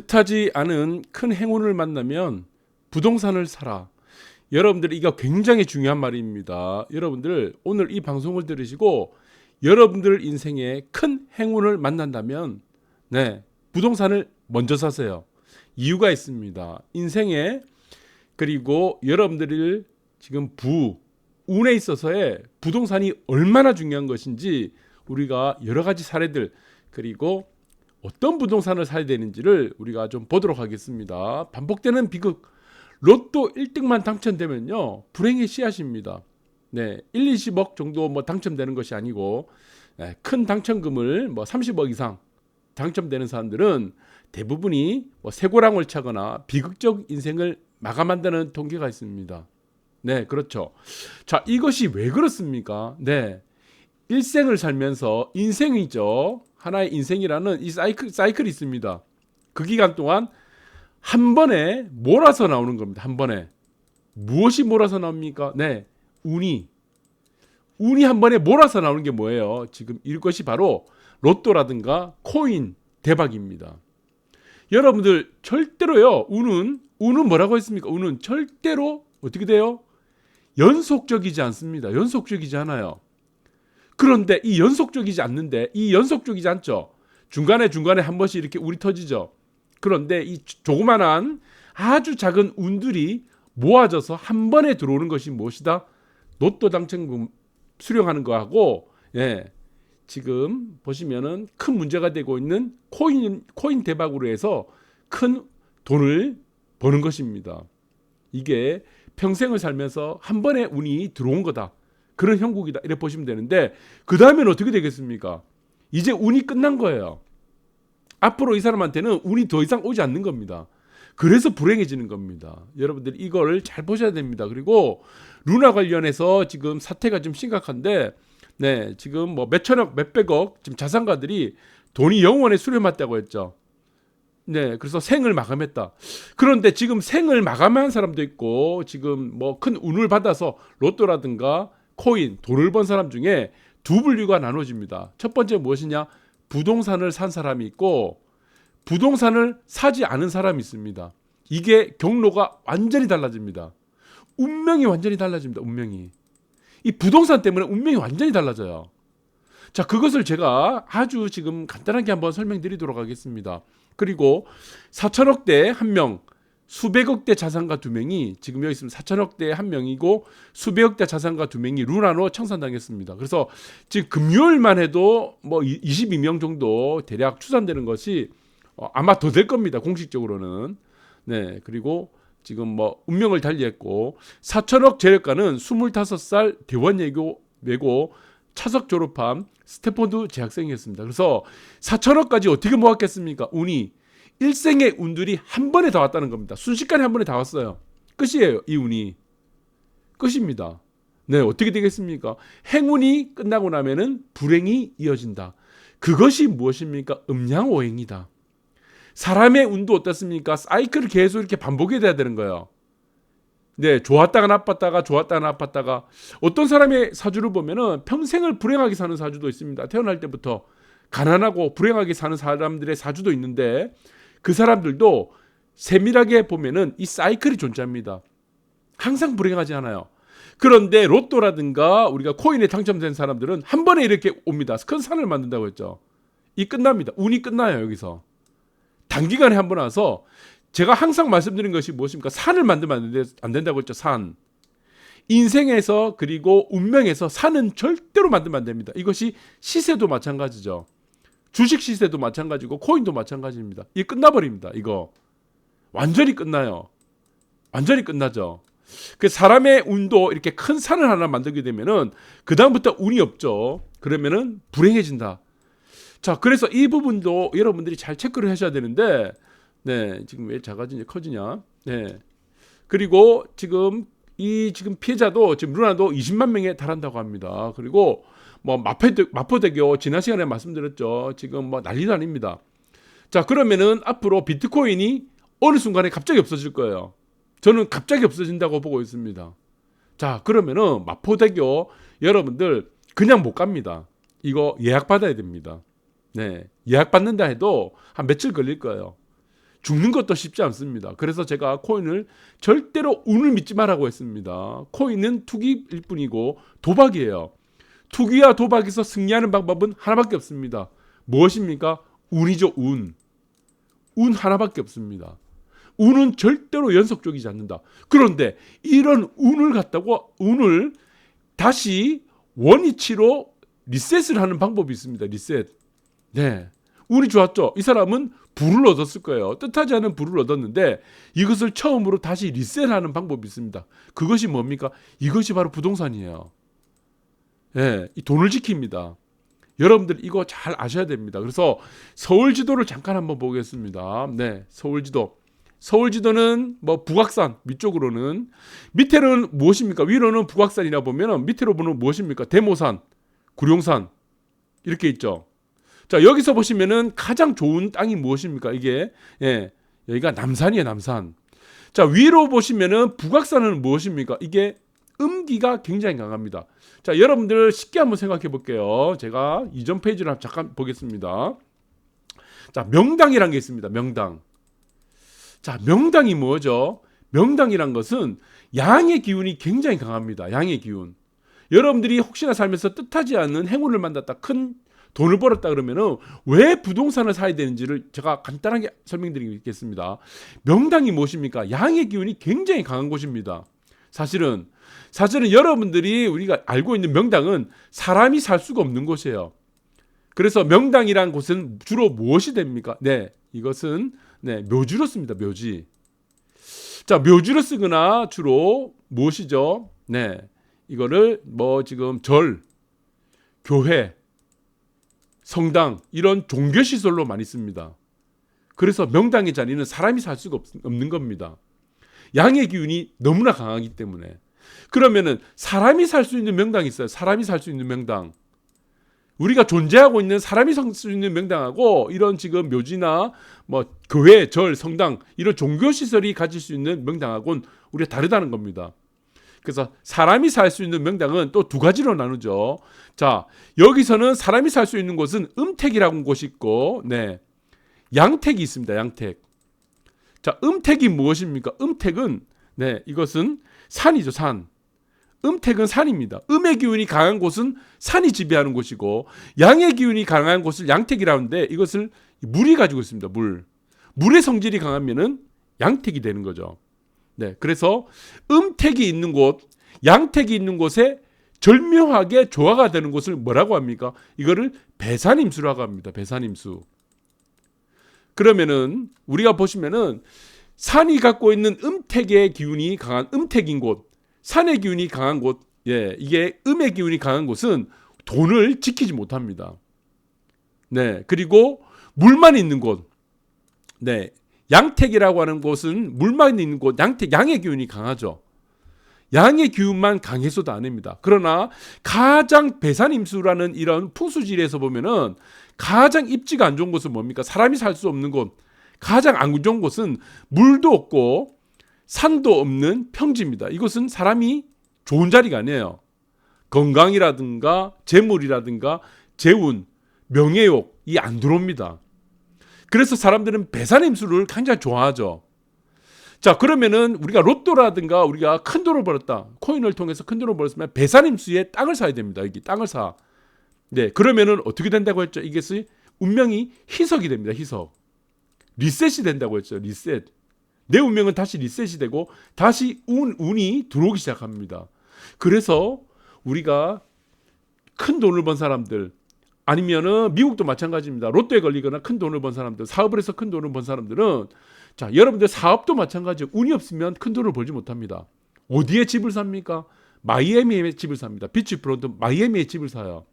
뜻하지 않은 큰 행운을 만나면 부동산을 사라. 여러분들 이거 굉장히 중요한 말입니다. 여러분들 오늘 이 방송을 들으시고 여러분들 인생에 큰 행운을 만난다면 네, 부동산을 먼저 사세요. 이유가 있습니다. 인생에 그리고 여러분들이 지금 부 운에 있어서의 부동산이 얼마나 중요한 것인지 우리가 여러 가지 사례들 그리고 어떤 부동산을 사야 되는지를 우리가 좀 보도록 하겠습니다. 반복되는 비극 로또 1등만 당첨되면요 불행의 씨앗입니다. 네, 1, 20억 정도 뭐 당첨되는 것이 아니고 네, 큰 당첨금을 뭐 30억 이상 당첨되는 사람들은 대부분이 뭐 쇠고랑을 차거나 비극적 인생을 마감한다는 통계가 있습니다. 네, 그렇죠. 자, 이것이 왜 그렇습니까? 네. 일생을 살면서 인생이죠. 하나의 인생이라는 이 사이클, 사이클이 있습니다. 그 기간 동안 한 번에 몰아서 나오는 겁니다. 한 번에. 무엇이 몰아서 나옵니까? 네. 운이. 운이 한 번에 몰아서 나오는 게 뭐예요? 지금 이것이 바로 로또라든가 코인 대박입니다. 여러분들 절대로요. 운은 운은 뭐라고 했습니까? 운은 절대로 어떻게 돼요? 연속적이지 않습니다. 연속적이지 않아요. 그런데 이 연속적이지 않는데 이 연속적이지 않죠. 중간에 중간에 한 번씩 이렇게 울이 터지죠. 그런데 이 조그만한 아주 작은 운들이 모아져서 한 번에 들어오는 것이 무엇이다? 로또 당첨금 수령하는 거하고 예. 지금 보시면은 큰 문제가 되고 있는 코인 코인 대박으로 해서 큰 돈을 버는 것입니다. 이게 평생을 살면서 한 번에 운이 들어온 거다. 그런 형국이다. 이렇게 보시면 되는데 그 다음에는 어떻게 되겠습니까? 이제 운이 끝난 거예요. 앞으로 이 사람한테는 운이 더 이상 오지 않는 겁니다. 그래서 불행해지는 겁니다. 여러분들 이거를 잘 보셔야 됩니다. 그리고 루나 관련해서 지금 사태가 좀 심각한데 네, 지금 뭐 몇천억, 몇백억 지금 자산가들이 돈이 영원에 수렴했다고 했죠. 네, 그래서 생을 마감했다. 그런데 지금 생을 마감한 사람도 있고 지금 뭐 큰 운을 받아서 로또라든가 코인, 돈을 번 사람 중에 두 분류가 나눠집니다. 첫 번째 무엇이냐? 부동산을 산 사람이 있고 부동산을 사지 않은 사람이 있습니다. 이게 경로가 완전히 달라집니다. 운명이 완전히 달라집니다. 운명이. 이 부동산 때문에 운명이 완전히 달라져요. 자, 그것을 제가 아주 지금 간단하게 한번 설명드리도록 하겠습니다. 그리고 4천억대 한 명, 수백억 대 자산가 두 명이 지금 여기 있으면 4천억 대 한 명이고 수백억 대 자산가 두 명이 루나로 청산당했습니다. 그래서 지금 금요일만 해도 뭐 22명 정도 대략 추산되는 것이 어, 아마 더 될 겁니다. 공식적으로는. 네. 그리고 지금 뭐 운명을 달리했고 4천억 재력가는 25살 대원 예고 외고 차석 졸업한 스태포드 재학생이었습니다. 그래서 4천억까지 어떻게 모았겠습니까? 운이 일생의 운들이 한 번에 다 왔다는 겁니다. 순식간에 한 번에 다 왔어요. 끝이에요. 이 운이 끝입니다. 네, 어떻게 되겠습니까? 행운이 끝나고 나면은 불행이 이어진다. 그것이 무엇입니까? 음양오행이다. 사람의 운도 어떻습니까? 사이클을 계속 이렇게 반복이 돼야 되는 거예요. 네, 좋았다가 나빴다가 좋았다가 나빴다가 어떤 사람의 사주를 보면은 평생을 불행하게 사는 사주도 있습니다. 태어날 때부터 가난하고 불행하게 사는 사람들의 사주도 있는데 그 사람들도 세밀하게 보면은 이 사이클이 존재합니다. 항상 불행하지 않아요. 그런데 로또라든가 우리가 코인에 당첨된 사람들은 한 번에 이렇게 옵니다. 큰 산을 만든다고 했죠. 이 끝납니다. 운이 끝나요, 여기서. 단기간에 한 번 와서 제가 항상 말씀드린 것이 무엇입니까? 산을 만들면 안 된다고 했죠. 산. 인생에서 그리고 운명에서 산은 절대로 만들면 안 됩니다. 이것이 시세도 마찬가지죠. 주식 시세도 마찬가지고 코인도 마찬가지입니다. 이 끝나버립니다. 이거 완전히 끝나요. 완전히 끝나죠. 그 사람의 운도 이렇게 큰 산을 하나 만들게 되면은 그 다음부터 운이 없죠. 그러면은 불행해진다. 자, 그래서 이 부분도 여러분들이 잘 체크를 하셔야 되는데, 네, 지금 왜 작아지냐, 커지냐, 네. 그리고 지금 이 지금 피해자도 지금 루나도 20만 명에 달한다고 합니다. 그리고 뭐 마포대, 마포대교 지난 시간에 말씀드렸죠. 지금 뭐 난리도 아닙니다. 자, 그러면은 앞으로 비트코인이 어느 순간에 갑자기 없어질 거예요. 저는 갑자기 없어진다고 보고 있습니다. 자, 그러면은 마포대교 여러분들 그냥 못 갑니다. 이거 예약 받아야 됩니다. 네. 예약 받는다 해도 한 며칠 걸릴 거예요. 죽는 것도 쉽지 않습니다. 그래서 제가 코인을 절대로 운을 믿지 말라고 했습니다. 코인은 투기일 뿐이고 도박이에요. 투기와 도박에서 승리하는 방법은 하나밖에 없습니다. 무엇입니까? 운이죠, 운. 운 하나밖에 없습니다. 운은 절대로 연속적이지 않는다. 그런데 이런 운을 갖다고 운을 다시 원위치로 리셋을 하는 방법이 있습니다. 리셋. 네. 운이 좋았죠. 이 사람은 부를 얻었을 거예요. 뜻하지 않은 부를 얻었는데 이것을 처음으로 다시 리셋하는 방법이 있습니다. 그것이 뭡니까? 이것이 바로 부동산이에요. 예, 이 돈을 지킵니다. 여러분들 이거 잘 아셔야 됩니다. 그래서 서울 지도를 잠깐 한번 보겠습니다. 네, 서울 지도. 서울 지도는 뭐 북악산 위쪽으로는 밑에는 무엇입니까? 위로는 북악산이라 보면은 밑으로 보면 무엇입니까? 대모산, 구룡산 이렇게 있죠. 자 여기서 보시면은 가장 좋은 땅이 무엇입니까? 이게 예 여기가 남산이에요 남산. 자 위로 보시면은 북악산은 무엇입니까? 이게 음기가 굉장히 강합니다. 자 여러분들 쉽게 한번 생각해 볼게요. 제가 이전 페이지를 잠깐 보겠습니다. 자 명당이란 게 있습니다. 명당. 자 명당이 뭐죠? 명당이란 것은 양의 기운이 굉장히 강합니다. 양의 기운. 여러분들이 혹시나 살면서 뜻하지 않는 행운을 만났다 큰 돈을 벌었다 그러면은 왜 부동산을 사야 되는지를 제가 간단하게 설명드리겠습니다. 명당이 무엇입니까? 양의 기운이 굉장히 강한 곳입니다. 사실은 사실은 여러분들이 우리가 알고 있는 명당은 사람이 살 수가 없는 곳이에요. 그래서 명당이란 곳은 주로 무엇이 됩니까? 네, 이것은 네, 묘지로 씁니다. 묘지. 자, 묘지로 쓰거나 주로 무엇이죠? 네. 이거를 뭐 지금 절, 교회, 성당 이런 종교 시설로 많이 씁니다. 그래서 명당의 자리는 사람이 살 수가 없, 없는 겁니다. 양의 기운이 너무나 강하기 때문에 그러면은 사람이 살 수 있는 명당이 있어요. 사람이 살 수 있는 명당. 우리가 존재하고 있는 사람이 살 수 있는 명당하고 이런 지금 묘지나 뭐 교회, 절, 성당 이런 종교 시설이 가질 수 있는 명당하고는 우리가 다르다는 겁니다. 그래서 사람이 살 수 있는 명당은 또 두 가지로 나누죠. 자, 여기서는 사람이 살 수 있는 곳은 음택이라는 곳이 있고, 네. 양택이 있습니다. 양택. 자, 음택이 무엇입니까? 음택은, 네, 이것은 산이죠, 산. 음택은 산입니다. 음의 기운이 강한 곳은 산이 지배하는 곳이고, 양의 기운이 강한 곳을 양택이라는데, 이것을 물이 가지고 있습니다. 물. 물의 성질이 강하면은 양택이 되는 거죠. 네, 그래서 음택이 있는 곳, 양택이 있는 곳에 절묘하게 조화가 되는 곳을 뭐라고 합니까? 이거를 배산임수라고 합니다. 배산임수. 그러면은 우리가 보시면은 산이 갖고 있는 음택의 기운이 강한 음택인 곳, 산의 기운이 강한 곳, 예, 이게 음의 기운이 강한 곳은 돈을 지키지 못합니다. 네, 그리고 물만 있는 곳, 네, 양택이라고 하는 곳은 물만 있는 곳, 양택, 양의 기운이 강하죠. 양의 기운만 강해서도 아닙니다. 그러나 가장 배산임수라는 이런 풍수지리에서 보면은 가장 입지가 안 좋은 곳은 뭡니까? 사람이 살 수 없는 곳. 가장 안 좋은 곳은 물도 없고 산도 없는 평지입니다. 이것은 사람이 좋은 자리가 아니에요. 건강이라든가 재물이라든가 재운, 명예욕 이 안 들어옵니다. 그래서 사람들은 배산임수를 굉장히 좋아하죠. 자, 그러면은 우리가 로또라든가 우리가 큰 돈을 벌었다. 코인을 통해서 큰 돈을 벌었으면 배산임수에 땅을 사야 됩니다. 여기 땅을 사. 네, 그러면은 어떻게 된다고 했죠? 이것이 운명이 희석이 됩니다. 희석. 리셋이 된다고 했죠. 리셋. 내 운명은 다시 리셋이 되고 다시 운, 운이 들어오기 시작합니다. 그래서 우리가 큰 돈을 번 사람들 아니면은 미국도 마찬가지입니다. 로또에 걸리거나 큰 돈을 번 사람들, 사업을 해서 큰 돈을 번 사람들은 자, 여러분들 사업도 마찬가지예요. 운이 없으면 큰 돈을 벌지 못합니다. 어디에 집을 삽니까? 마이애미에 집을 삽니다. 비치 프론트 마이애미에 집을 사요.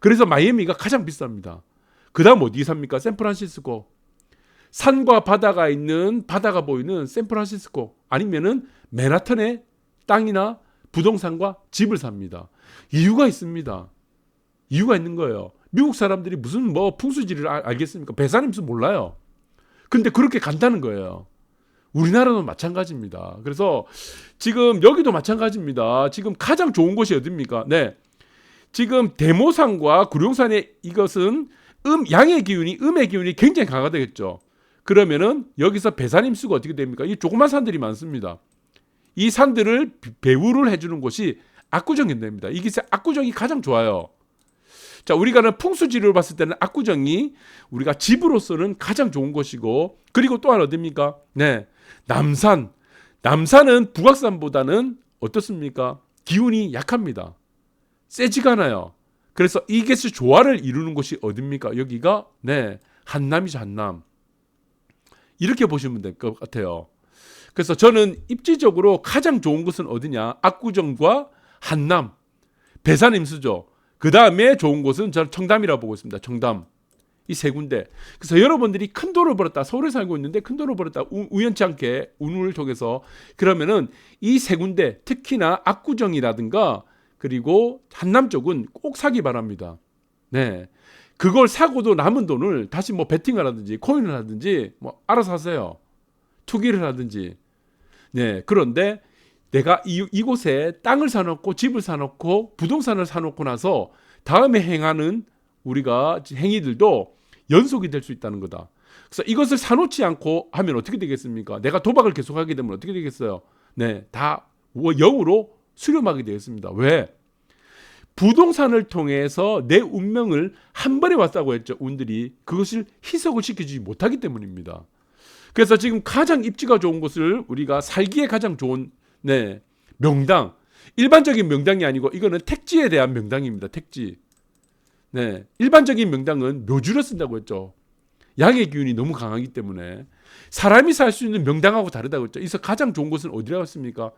그래서 마이애미가 가장 비쌉니다. 그다음 어디 삽니까? 샌프란시스코. 산과 바다가 있는 바다가 보이는 샌프란시스코 아니면은 맨하탄의 땅이나 부동산과 집을 삽니다. 이유가 있습니다. 이유가 있는 거예요. 미국 사람들이 무슨 뭐 풍수지리를 알, 알겠습니까? 배산임수 몰라요. 근데 그렇게 간다는 거예요. 우리나라도 마찬가지입니다. 그래서 지금 여기도 마찬가지입니다. 지금 가장 좋은 곳이 어딥니까? 네. 지금 대모산과 구룡산의 이것은 음, 양의 기운이, 음의 기운이 굉장히 강하되겠죠. 그러면은 여기서 배산 임수가 어떻게 됩니까? 이 조그만 산들이 많습니다. 이 산들을 비- 배후를 해주는 곳이 압구정이 됩니다. 이게 압구정이 가장 좋아요. 자, 우리가는 풍수지리로 봤을 때는 압구정이 우리가 집으로서는 가장 좋은 곳이고, 그리고 또 하나 어딥니까? 네. 남산. 남산은 북악산보다는 어떻습니까? 기운이 약합니다. 세지가 않아요. 그래서 이게스 조화를 이루는 곳이 어딥니까? 여기가, 네. 한남이죠, 한남. 이렇게 보시면 될 것 같아요. 그래서 저는 입지적으로 가장 좋은 곳은 어디냐? 압구정과 한남, 배산임수죠. 그 다음에 좋은 곳은 저는 청담이라고 보고 있습니다. 청담. 이 세 군데. 그래서 여러분들이 큰 돈을 벌었다. 서울에 살고 있는데 큰 돈을 벌었다. 우, 연치 않게 운을 통해서 그러면은 이 세 군데 특히나 압구정이라든가 그리고 한남 쪽은 꼭 사기 바랍니다. 네. 그걸 사고도 남은 돈을 다시 뭐 베팅을 하든지 코인을 하든지 뭐 알아서 하세요. 투기를 하든지. 네. 그런데 내가 이, 이곳에 땅을 사놓고 집을 사놓고 부동산을 사놓고 나서 다음에 행하는 우리가 행위들도 연속이 될 수 있다는 거다. 그래서 이것을 사놓지 않고 하면 어떻게 되겠습니까? 내가 도박을 계속하게 되면 어떻게 되겠어요? 네, 다 영으로 수렴하게 되겠습니다. 왜? 부동산을 통해서 내 운명을 한 번에 왔다고 했죠. 운들이 그것을 희석을 시키지 못하기 때문입니다. 그래서 지금 가장 입지가 좋은 곳을 우리가 살기에 가장 좋은 네 명당 일반적인 명당이 아니고 이거는 택지에 대한 명당입니다. 택지. 네 일반적인 명당은 묘주를 쓴다고 했죠. 양의 기운이 너무 강하기 때문에 사람이 살 수 있는 명당하고 다르다고 했죠. 그래서 가장 좋은 곳은 어디라고 했습니까?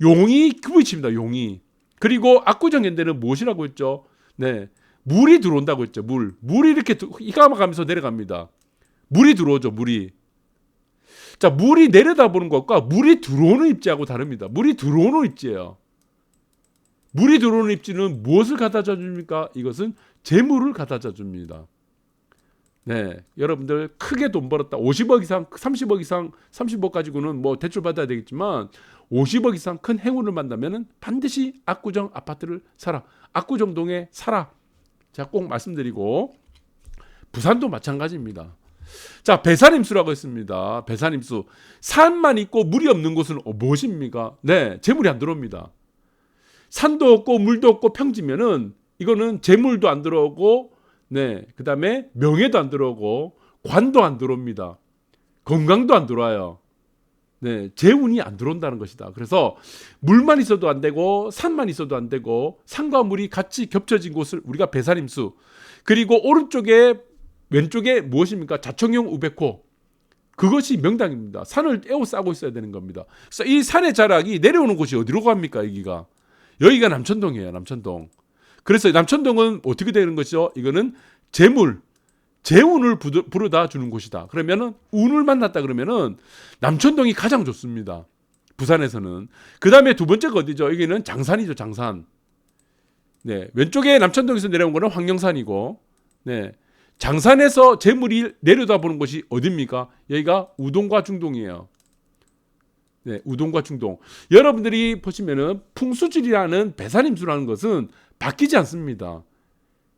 용이 그부이칩니다. 용이. 그리고 압구정현대는 무엇이라고 했죠? 네. 물이 들어온다고 했죠. 물. 물이 이렇게 이가마가면서 내려갑니다. 물이 들어오죠. 물이. 자, 물이 내려다보는 것과 물이 들어오는 입지하고 다릅니다. 물이 들어오는 입지예요. 물이 들어오는 입지는 무엇을 갖다줘 줍니까? 이것은 재물을 갖다줘 줍니다. 네, 여러분들 크게 돈 벌었다. 50억 이상, 30억 이상, 30억 가지고는 뭐 대출 받아야 되겠지만 50억 이상 큰 행운을 만나면은 반드시 압구정 아파트를 사라. 압구정 동에 사라. 제가 꼭 말씀드리고 부산도 마찬가지입니다. 자, 배산임수라고 했습니다. 배산임수. 산만 있고 물이 없는 곳은 어, 무엇입니까? 네, 재물이 안 들어옵니다. 산도 없고 물도 없고 평지면은 이거는 재물도 안 들어오고 네, 그다음에 명예도 안 들어오고 관도 안 들어옵니다. 건강도 안 들어와요. 네, 재운이 안 들어온다는 것이다. 그래서 물만 있어도 안 되고 산만 있어도 안 되고 산과 물이 같이 겹쳐진 곳을 우리가 배산임수. 그리고 오른쪽에 왼쪽에 무엇입니까? 자청용 우베코. 그것이 명당입니다. 산을 에워싸고 있어야 되는 겁니다. 그래서 이 산의 자락이 내려오는 곳이 어디로 갑니까? 여기가 여기가 남천동이에요. 남천동. 그래서 남천동은 어떻게 되는 것이죠? 이거는 재물, 재운을 부르- 부르다 주는 곳이다. 그러면은 운을 만났다 그러면은 남천동이 가장 좋습니다. 부산에서는 그 다음에 두 번째가 어디죠? 여기는 장산이죠. 장산. 네 왼쪽에 남천동에서 내려온 거는 황령산이고, 네 장산에서 재물이 내려다보는 곳이 어딥니까? 여기가 우동과 중동이에요. 네, 우동과 중동. 여러분들이 보시면은 풍수질이라는 배산임수라는 것은 바뀌지 않습니다.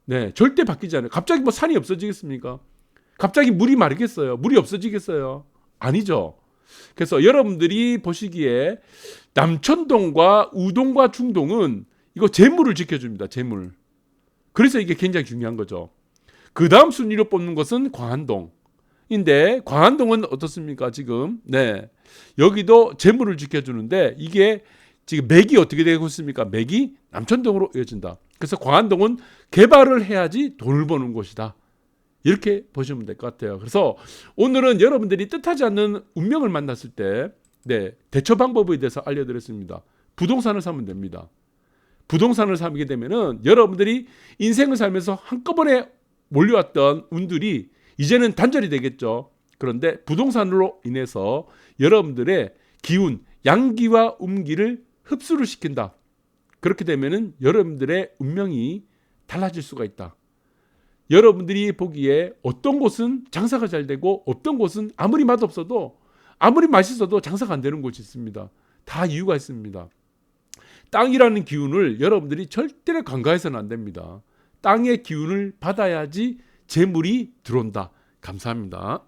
네, 절대 바뀌지 않아요. 갑자기 뭐 산이 없어지겠습니까? 갑자기 물이 마르겠어요? 물이 없어지겠어요? 아니죠. 그래서 여러분들이 보시기에 남천동과 우동과 중동은 이거 재물을 지켜줍니다. 재물. 그래서 이게 굉장히 중요한 거죠. 그 다음 순위로 뽑는 것은 광안동인데 광안동은 어떻습니까? 지금 네 여기도 재물을 지켜주는데 이게 지금 맥이 어떻게 되고 있습니까? 맥이 남천동으로 이어진다. 그래서 광안동은 개발을 해야지 돈을 버는 곳이다. 이렇게 보시면 될 것 같아요. 그래서 오늘은 여러분들이 뜻하지 않는 운명을 만났을 때, 네, 대처 방법에 대해서 알려드렸습니다. 부동산을 사면 됩니다. 부동산을 사게 되면은 여러분들이 인생을 살면서 한꺼번에 몰려왔던 운들이 이제는 단절이 되겠죠. 그런데 부동산으로 인해서 여러분들의 기운, 양기와 음기를 흡수를 시킨다. 그렇게 되면은 여러분들의 운명이 달라질 수가 있다. 여러분들이 보기에 어떤 곳은 장사가 잘 되고 어떤 곳은 아무리 맛없어도 아무리 맛있어도 장사가 안 되는 곳이 있습니다. 다 이유가 있습니다. 땅이라는 기운을 여러분들이 절대로 간과해서는 안 됩니다. 땅의 기운을 받아야지 재물이 들어온다. 감사합니다.